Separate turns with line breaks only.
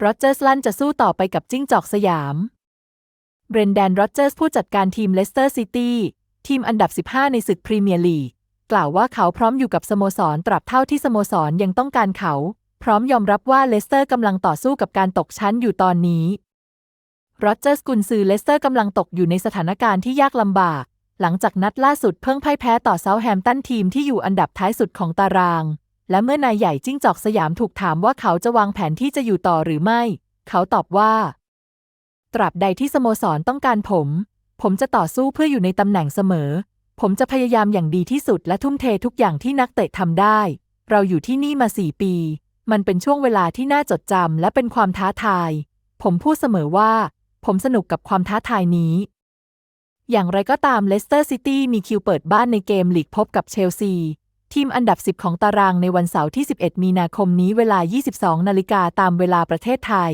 โรเจอร์สลั่นจะสู้ต่อไปกับจิ้งจอกสยาม เบรนแดนโรเจอร์สผู้จัดการทีมเลสเตอร์ซิตี้ทีมอันดับ 15 ในศึกพรีเมียร์ลีกกล่าวว่าเขาพร้อมอยู่กับสโมสรตราบเท่าที่สโมสรยังต้องการเขา พร้อมยอมรับว่าเลสเตอร์กำลังต่อสู้กับการตกชั้นอยู่ตอนนี้โรเจอร์สกุนซือเลสเตอร์กำลังตกอยู่ในสถานการณ์ที่ยากลำบาก หลังจากนัดล่าสุดเพิ่งพ่ายแพ้ต่อเซาแฮมตันทีมที่อยู่อันดับท้ายสุดของตาราง และเมื่อนายใหญ่จิ้งจอกสยามถูกถามว่าเขาจะวางแผนที่จะอยู่ต่อหรือไม่ เขาตอบว่า ตราบใดที่สโมสรต้องการผม ผมจะต่อสู้เพื่ออยู่ในตำแหน่งเสมอ ผมจะพยายามอย่างดีที่สุดและทุ่มเททุกอย่างที่นักเตะทำได้ เราอยู่ที่นี่มาสี่ปี มันเป็นช่วงเวลาที่น่าจดจำและเป็นความท้าทาย ผมพูดเสมอว่า ผมสนุกกับความท้าทายนี้ อย่างไรก็ตามเลสเตอร์ซิตี้มีคิวเปิดบ้านในเกมลีกพบกับเชลซี ทีมอันดับ 10 ของตารางในวันเสาร์ที่ 11 มีนาคมนี้เวลา 22 นาฬิกาตามเวลาประเทศไทย